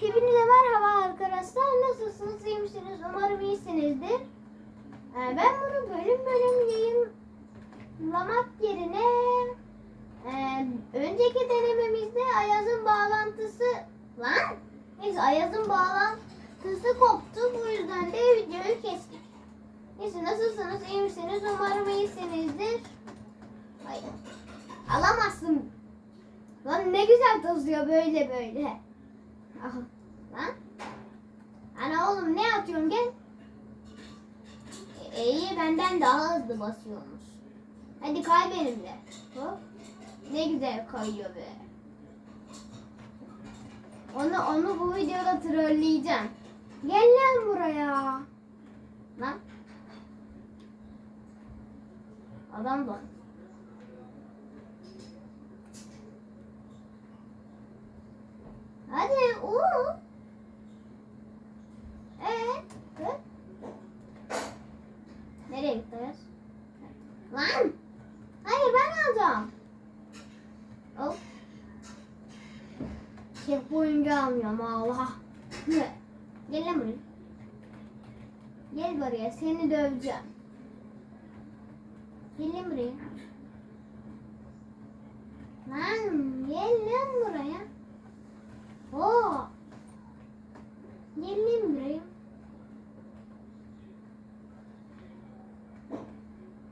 Hepinize merhaba arkadaşlar. Nasılsınız? İyi misiniz? Umarım iyisinizdir. Ee, ben bunu bölüm bölüm yayınlamak yerine e, önceki denememizde Ayaz'ın bağlantısı lan neyse Ayaz'ın bağlantısı koptu. Bu yüzden de videoyu kestik. Neyse nasılsınız? İyi misiniz? Umarım iyisinizdir. Hayır. Alamazsın. Lan ne güzel tozuyor böyle böyle. Aha. Lan. Ana oğlum ne atıyorsun gel. E, iyi benden daha hızlı basıyormuş. Hadi kay benimle. Hop. Ne güzel kayıyor be. Onu onu bu videoda trolleyeceğim. Gel lan buraya. Lan. Adam da. Hadi o. Hı? Nereye gittiniz? Lan! Hayır ben alacağım. Hop. Checkpoint'i almıyorum Allah. Gel buraya. Gel buraya seni döveceğim. Gel lan buraya. Lan gel buraya. Oo. Gelin buraya.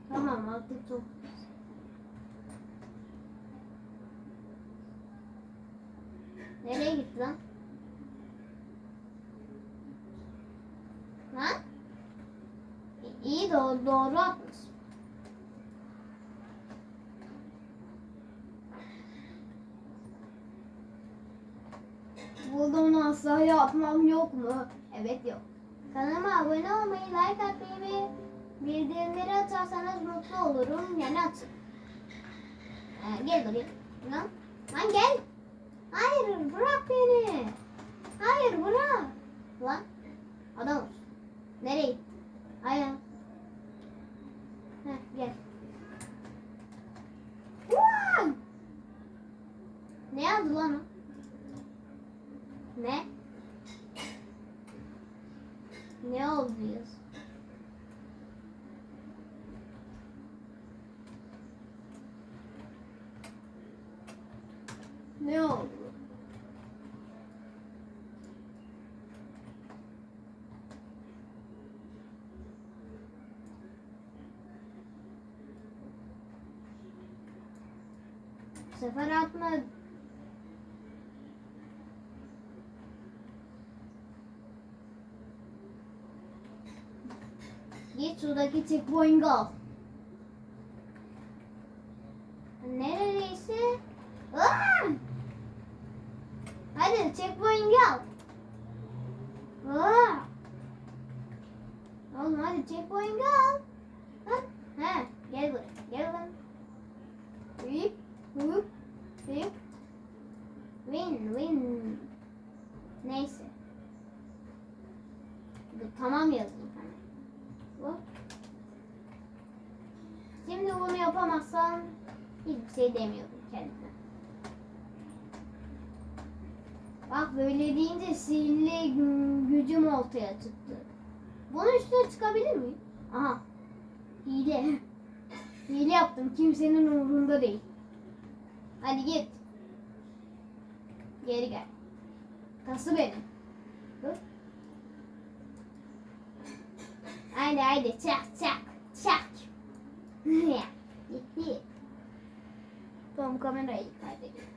Tamam artık çok. Nereye gitti lan? Ha? İyi doğru, doğru atmış. Burada onu asla yapmam yok mu? Evet yok. Kanalıma abone olmayı, like atmayı ve bildirimleri atarsanız mutlu olurum. Yani atın. Ee, gel buraya. Lan, lan gel. Hayır bırak beni. Hayır bırak. Lan adam ol. Nereye? Hayır. Heh, gel. Ne yazdı lan o? Ne? Ne oldu yaz? Ne oldu? Bu sefer atma. Git şuradaki checkpoint'i al. Neredeyse. Aa! Hadi checkpoint'i al. Aa! Oğlum hadi checkpoint'i al. Ha? He, gel buraya. Gel lan. Hüp, hüp, hüp. Win, win. Neyse. Dur, tamam yazayım hemen. Hop. Yapamazsam hiçbir şey demiyorum kendime. Bak böyle deyince sihirli gü- gücüm ortaya çıktı. Bunun üstüne çıkabilir miyim? Aha. Hile. Hile yaptım. Kimsenin umurunda değil. Hadi git. Geri gel. Kası benim. Dur. Haydi haydi çak çak çak. Gitti. Tamam kamerayı kaydediyorum.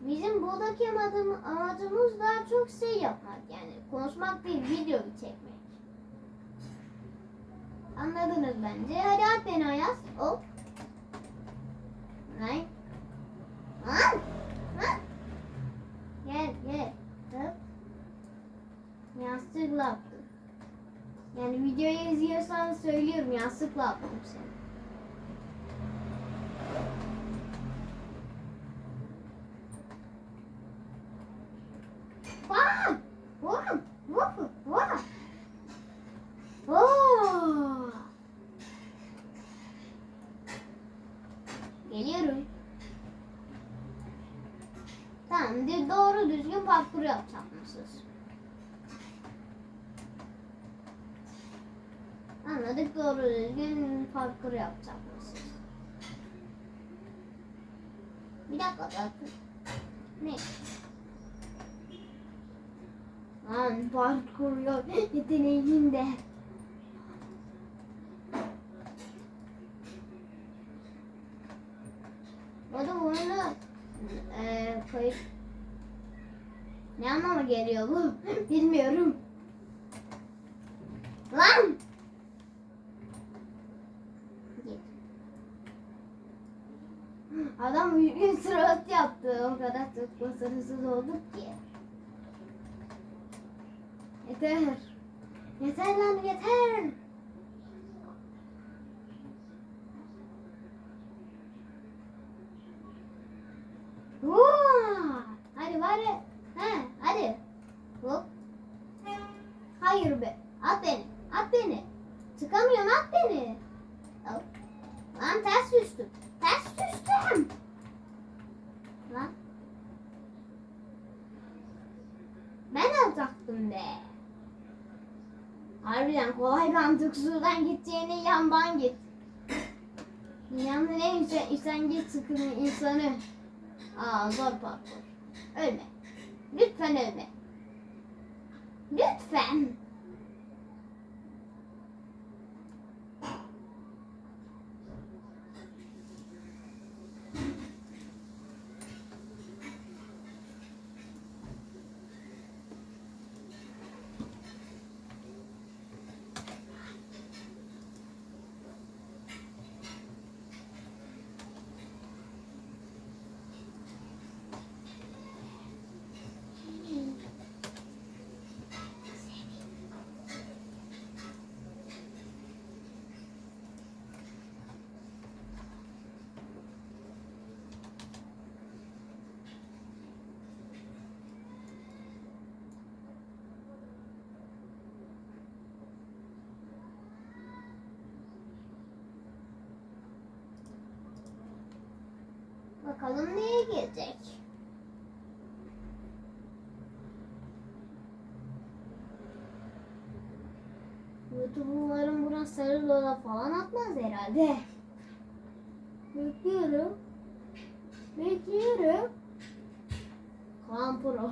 Bizim buradaki amacım- amacımız daha çok şey yapmak yani konuşmak değil video çekmek. Anladınız bence. Hadi at beni Ayaz. Hop. Lan. Lan. Gel gel. Hop. Yanlışlıkla yaptım. Yani videoyu izliyorsan söylüyorum yanlışlıkla yaptım seni. Vah! Vah! Vah! Vah! Vah! Geliyorum. Tamam doğru düzgün parkur yapacak doğru düzgün parkur yapacak mısınız? Bir dakika bak. Ne? Lan parkur yok. Yeteneğim de. Bu arada bu oyunu eee kayıt ne anlama geliyor bu? Bilmiyorum. Lan! Git. Adam bir surat yaptı. O kadar çok başarısız olduk ki. Yeter. Yeter lan yeter. Vaa! Hadi bari. He, hadi. Hop. Hayır be. At beni. At beni. Çıkamıyorum at beni. Hop. Lan ters düştüm. Ters düştüm. Lan. Ben alacaktım be. Harbiden kolay mantık şuradan gideceğine yandan git. Dünyanın en işengeç sıkıntı insanı. Aa zor parkur. Ölme. Lütfen ölme. Lütfen. Bakalım neye gelecek? YouTuber'ların buna sarı lola falan atmaz herhalde. Bekliyorum. Bekliyorum. Kaan Pro.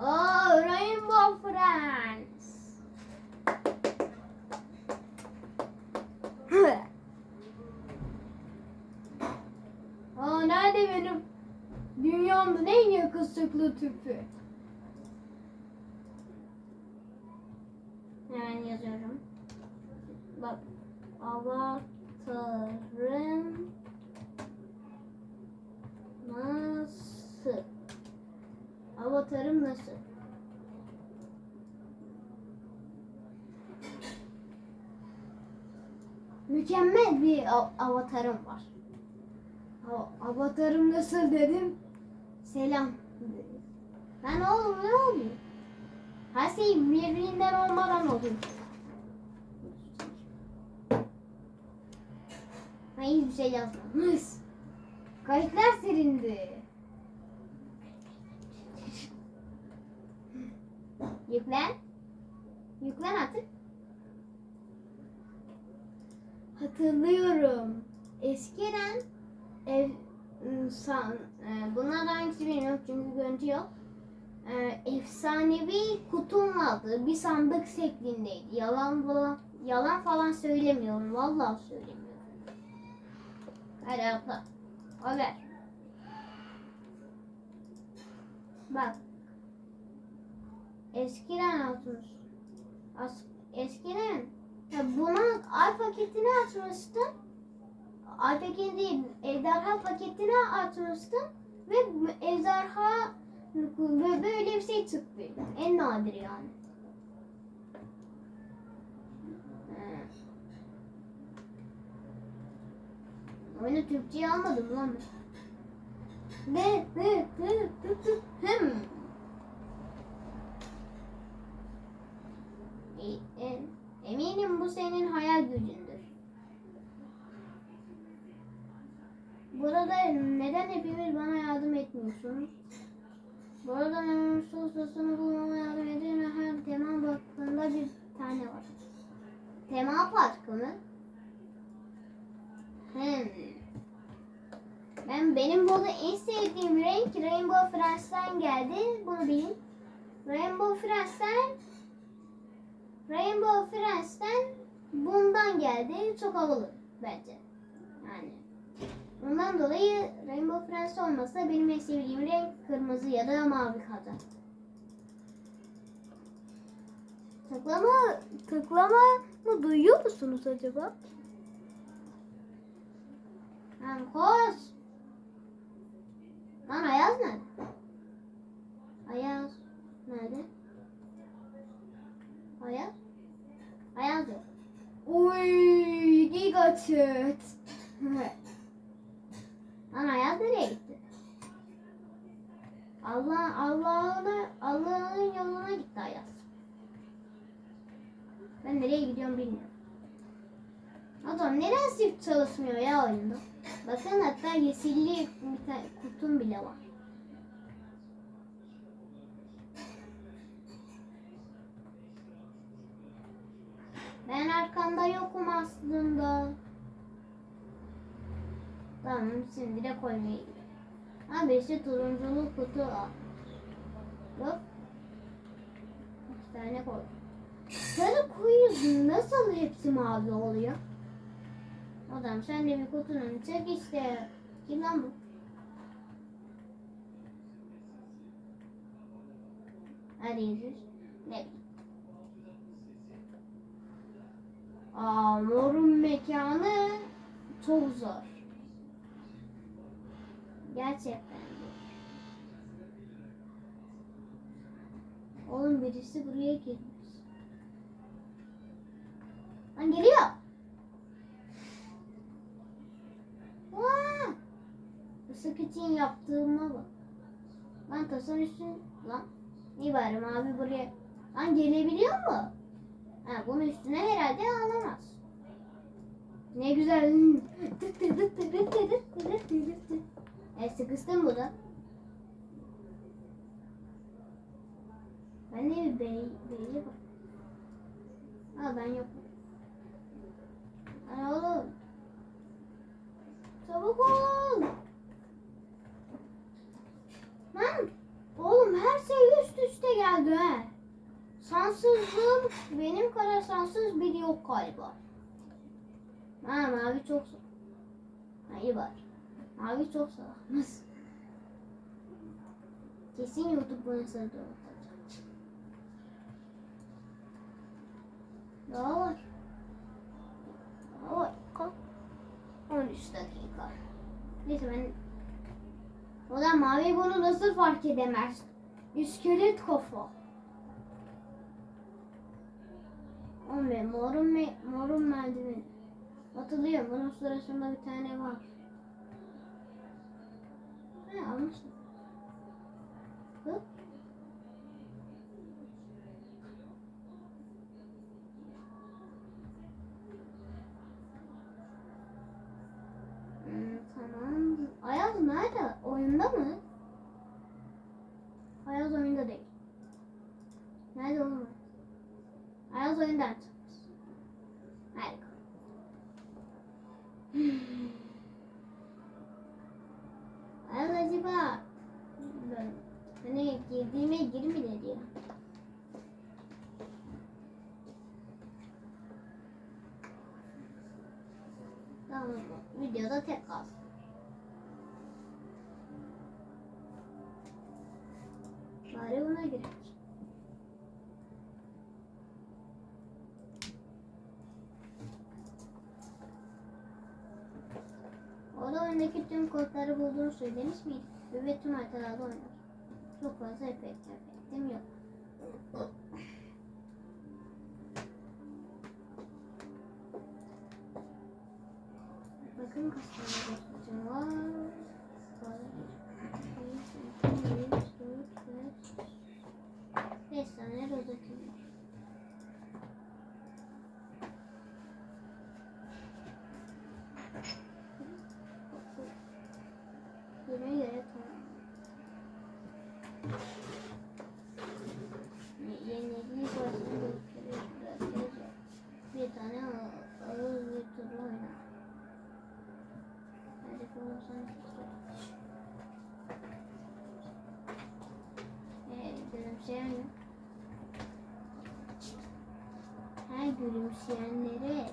Oh, Rainbow Friends. Aa, nerede benim dünyamın en yakışıklı tüpü? Hemen yazıyorum. Bak. Avatarım nasıl? Avatarım nasıl? Mükemmel bir av- avatarım var. Avatarım nasıl dedim. Selam. dedi. Ben oğlum ne oluyor? Her şey birbirinden olmadan oluyor. Ben hiçbir şey yazmamış. Kayıtlar silindi. Yüklen. Yüklen artık. Hatırlıyorum. Eskiden ev san, e, bunlardan hangisi bilmiyorum çünkü görüntü yok. E, efsanevi kutum vardı. Bir sandık şeklindeydi. Yalan falan, yalan falan söylemiyorum. Vallahi söylemiyorum. Hadi atla. Al ver. Bak. Eskiden atmış. As, eskiden ya buna ay paketini açmıştım. Paketi değil, ejderha paketini açmıştım ve ejderha böyle bir şey çıktı. En nadir yani. Oyunu Türkçe'ye almadım lan. Ne? Ne? Ne? Hem. E- e- Eminim bu senin hayal gücündür. Burada neden hepiniz bana yardım etmiyorsunuz? Bu arada memur sosunu bulmama yardım edin her tema parkında bir tane var. Tema parkı mı? Hmm. Ben benim burada en sevdiğim renk Rainbow Friends'ten geldi. Bunu bilin. Rainbow Friends'ten Rainbow Friends'ten bundan geldi. Çok havalı bence. Yani ondan dolayı Rainbow Friends olmasa benim en sevdiğim renk kırmızı ya da mavi kalacak. Tıklama, tıklama mı duyuyor musunuz acaba? Lan koş. Lan Ayaz nerede? Ayaz nerede? Ayaz? Ayaz yok. Uy, giga çıt. Lan Ayaz nereye gitti? Allah Allah'ın Allah'ın yoluna gitti Ayaz. Ben nereye gidiyorum bilmiyorum. Adam neden shift çalışmıyor ya oyunda? Bakın hatta yeşilli bir tane kutum bile var. Ben arkanda yokum aslında. Tamam şimdi de koymayı. Ha birisi turunculu kutu al. Yok. İki tane koy. Sarı koyuyorsun nasıl hepsi mavi oluyor? Adam sen de bir kutunun çek işte. Kim lan bu? Hadi yüzüz. Ne. Aa, morun mekanı çok zor. Gerçekten zor. Oğlum birisi buraya girmiş. Lan geliyor. Vaa! Isık için yaptığıma bak. Lan tasan üstün lan. İyi bari mavi buraya. Lan gelebiliyor mu? Ha bunun üstüne herhalde alamaz. Ne güzel. E sıkıştım bu da. Ben de bir bey, beyle bak. Ha ben yokum. Lan oğlum. Çabuk ol. Lan oğlum her şey üst üste geldi ha. Sansızlığım benim kadar sansız biri yok galiba. Ha mavi çok sa- Ha iyi var. Mavi çok salakmaz. Kesin YouTube bunu sana doğru Daha var. Daha var. Kalk. 13 dakika. Neyse ben... O da mavi bunu nasıl fark edemez? İskelet kafa. Oğlum be morun, me morun merdiveni. Hatırlıyorum bunun sırasında bir tane var. He almıştım. Hop. Hmm, tamam. Ayaz nerede? Oyunda mı? Ayaz oyunda değil. Nerede oğlum? Ayaz oyundan çıkmış. Harika. Ayaz acaba ben hani girdiğime girmedi diyor. Tamam videoda tek kalsın. Bari buna girer. Orada oyundaki tüm kodları bulduğunu söylemiş miydik? Ve tüm haritalarda oynar. Çok fazla efekt efektim yok. Bakın kaç tane dostum var. Beş tane rozetim var. gülümseyenler. Her gülümseyenlere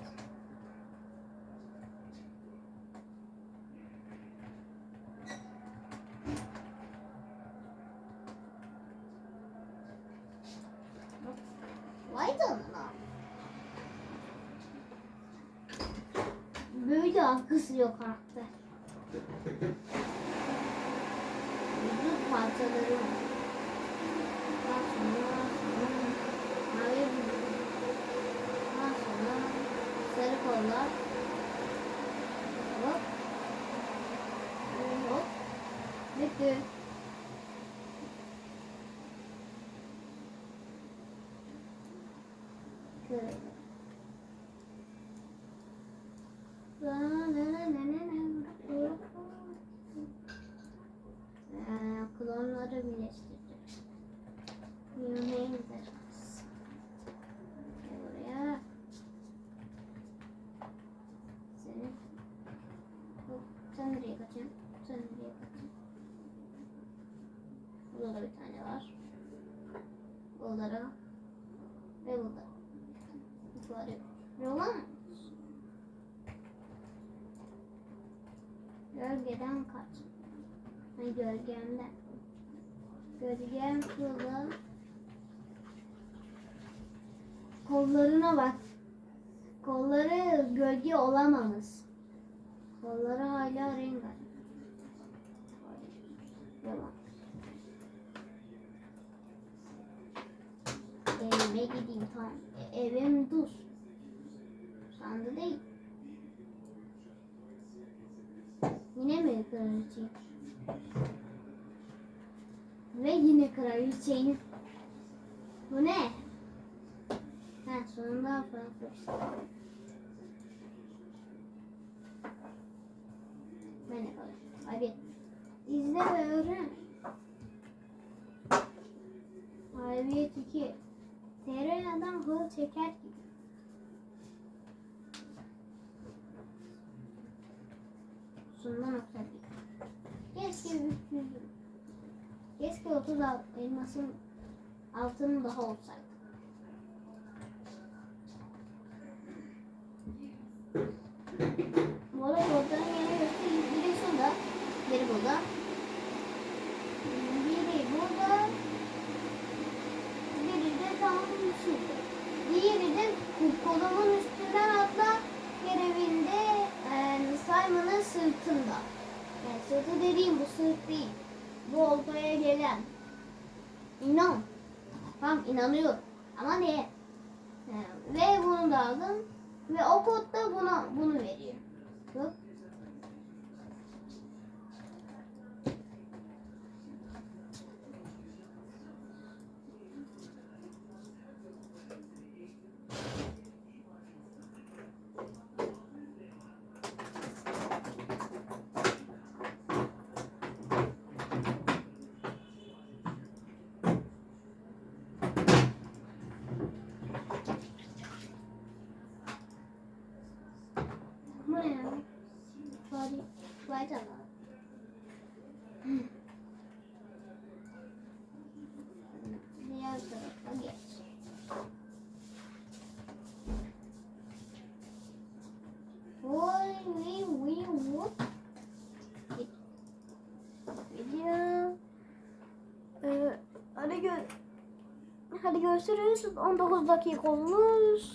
Vay canına. Böyle algısı yok artık. Vücut parçaları var. Daha sonra mavi. Daha sonra sarı kollar. Hop. Hop. Bitti. Böyle. Ee, klonları birleştirdim. Yemeğe gideriz. Buraya. Seni. Hop, Sen nereye kaçıyorsun? Sen nereye kaçıyorsun? Burada da bir tane var. Bunlara. Ve burada. Yukarı. Yolan. Gölgeden kaç. Ay gölgemden. Gölgem burada. Kollarına bak. Kolları gölge olamamız. Kolları hala rengarenk. Yalan. Evime gideyim tamam. E- evim dur. Sandı değil. Yine mi kraliçe? Ve yine kraliçenin. Bu ne? Ha sonunda Fransız. Ben ne kadar? Hadi. İzle ve öğren. Halibiyet 2. TR adam hıl çeker gibi. Sonuna nokta bir. Keşke 300. Keşke 30 al- elmasın altın daha olsaydı. Bu arada kodların yeni göstereyim. Biri şurada. Biri burada. Biri burada. Biri de tam şurada. Diğeri de kolumun üstünden atla görevinde e, Simon'ın sırtında. Yani sırtı dediğim bu sırt değil. Bu oltaya gelen. İnan. Tamam inanıyorum. Ama ne? E, ve bunu da aldım. Ve o kod da buna, bunu veriyor. Bak. Bu ne ya? Bari, vay canına. Diğer tarafa geç. Oy, oy, oy, oy. Git. Video. Ee, hadi gör. Hadi görüşürüz. 19 dakika olmuş.